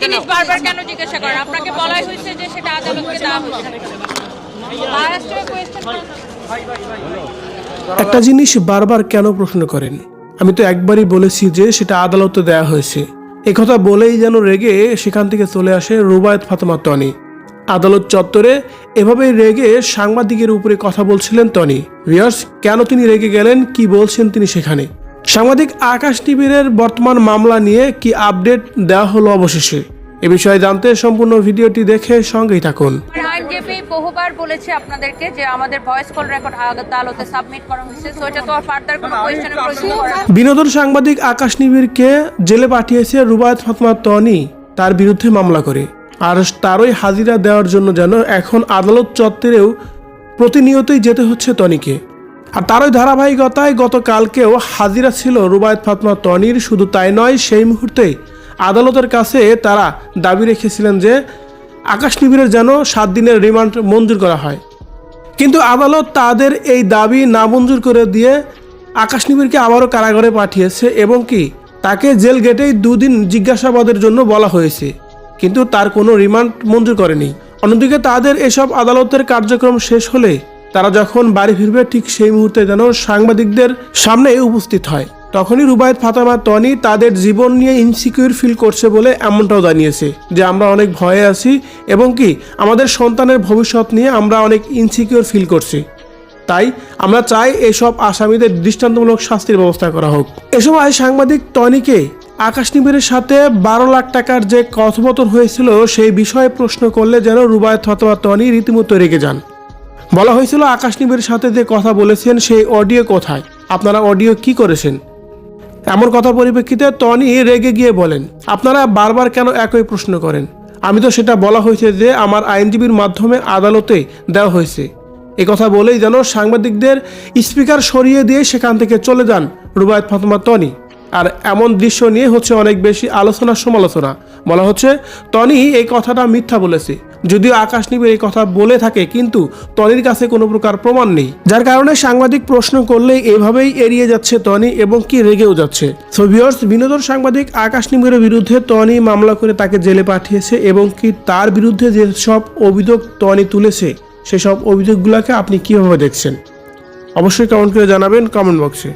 জিনিস বারবার কেন জিজ্ঞাসা করেন আপনাকে বলাই হয়েছে যে সেটা আদালতকে দেওয়া। একটা জিনিস বারবার কেন প্রশ্ন করেন? আমি তো একবারই বলেছি যে সেটা আদালতে দেয়া হয়েছে। একথা বলেই যেন রেগে সেখান থেকে চলে আসে রুবায়ত ফাতেমা টনি। আদালত চত্বরে এভাবেই রেগে সাংবাদিকের উপরে কথা বলছিলেন টনি। ভিয়ার্স কেন তিনি রেগে গেলেন? কি বলছেন তিনি সেখানে? সাংবাদিক আকাশ টিভির বর্তমান মামলা নিয়ে কি আপডেট দেওয়া হলো অবশেষে? এ বিষয়ে জানতে সম্পূর্ণ ভিডিওটি দেখে সঙ্গেই থাকুন। আইনজীবী বহুবার বলেছে আপনাদেরকে যে আমাদের ভয়েস কল রেকর্ড আদালতে সাবমিট করা হয়েছে সো এটা তো আর ফার্দার কোনো কোয়েশ্চেনের প্রশ্ন বিনোদন সাংবাদিক আকাশ নিবিড়কে জেলে পাঠিয়েছে রুবায়ত ফাতমা তনি তার বিরুদ্ধে মামলা করে। আর তারই হাজিরা দেওয়ার জন্য যেন এখন আদালত চত্বরেও প্রতিনিয়তই যেতে হচ্ছে তনিকে। আর তারই ধারাবাহিকতায় গতকালকেও হাজিরা ছিল রুবায়ত ফাতমা তনির, শুধু তাই নয়, সেই মুহূর্তে আদালতের কাছে তারা দাবি রেখেছিলেন যে আকাশ নিবিড়ের যেন সাত দিনের রিমান্ড মঞ্জুর করা হয়। কিন্তু আদালত তাদের এই দাবি নামঞ্জুর করে দিয়ে আকাশ নিবিড়কে আবারও কারাগারে পাঠিয়েছে এবং কি তাকে জেল গেটেই দুদিন জিজ্ঞাসাবাদের জন্য বলা হয়েছে। কিন্তু তার কোনো রিমান্ড মঞ্জুর করেনি। অন্যদিকে তাদের এসব আদালতের কার্যক্রম শেষ হলে তারা যখন বাড়ি ফিরবে, ঠিক সেই মুহূর্তে যেন সাংবাদিকদের সামনে উপস্থিত হয়। তখনই রুবায়ত, ফাতামা, তনি তাদের জীবন নিয়ে ইনসিকিউর ফিল করছে বলে এমনটাও জানিয়েছে যে, আমরা অনেক ভয়ে আছি এবং কি আমাদের সন্তানের ভবিষ্যৎ নিয়ে আমরা অনেক ইনসিকিউর ফিল করছি। তাই আমরা চাই এসব আসামিদের দৃষ্টান্তমূলক শাস্তির ব্যবস্থা করা হোক। এ সময় সাংবাদিক টনিকে আকাশ নিবিড়ের সাথে বারো লাখ টাকার যে কথোপকথন হয়েছিল, সেই বিষয়ে প্রশ্ন করলে যেন রুবায়ত ফাতোয়া টনি রীতিমতো রেগে যান। বলা হয়েছিল, আকাশ নিবিড়ের সাথে যে কথা বলেছেন সেই অডিও কোথায়? আপনারা অডিও কি করেছেন? এমন কথার পরিপ্রেক্ষিতে টনি রেগে গিয়ে বলেন, আপনারা বারবার কেন একই প্রশ্ন করেন? আমি তো সেটা বলা হয়েছে যে আমার আইনজীবীর মাধ্যমে আদালতে দেওয়া হয়েছে। এ কথা বলেই যেন সাংবাদিকদের স্পিকার সরিয়ে দিয়ে সেখান থেকে চলে যান রুবায়ত ফাতমা টনি। আর এমন দৃশ্য নিয়ে হচ্ছে অনেক বেশি আলোচনা সমালোচনা। বলা হচ্ছে, টনি এই কথাটা মিথ্যা বলেছে। যদিও আকাশ নিবিড় এই কথা বলে থাকে, কিন্তু টনির কাছে কোনো প্রকার প্রমাণ নেই। যার কারণে সাংবাদিক প্রশ্ন করলে এভাবেই এড়িয়ে যাচ্ছে টনি এবং কি রেগেও যাচ্ছে। সো ভিউয়ার্স বিনোদন সাংবাদিক আকাশ নিবিড়ের বিরুদ্ধে টনি মামলা করে তাকে জেলে পাঠিয়েছে এবং কি তার বিরুদ্ধে যেসব অভিযোগ টনি তুলেছে, সেসব অভিযোগগুলোকে আপনি কীভাবে দেখছেন? অবশ্যই কমেন্ট করে জানাবেন কমেন্ট বক্সে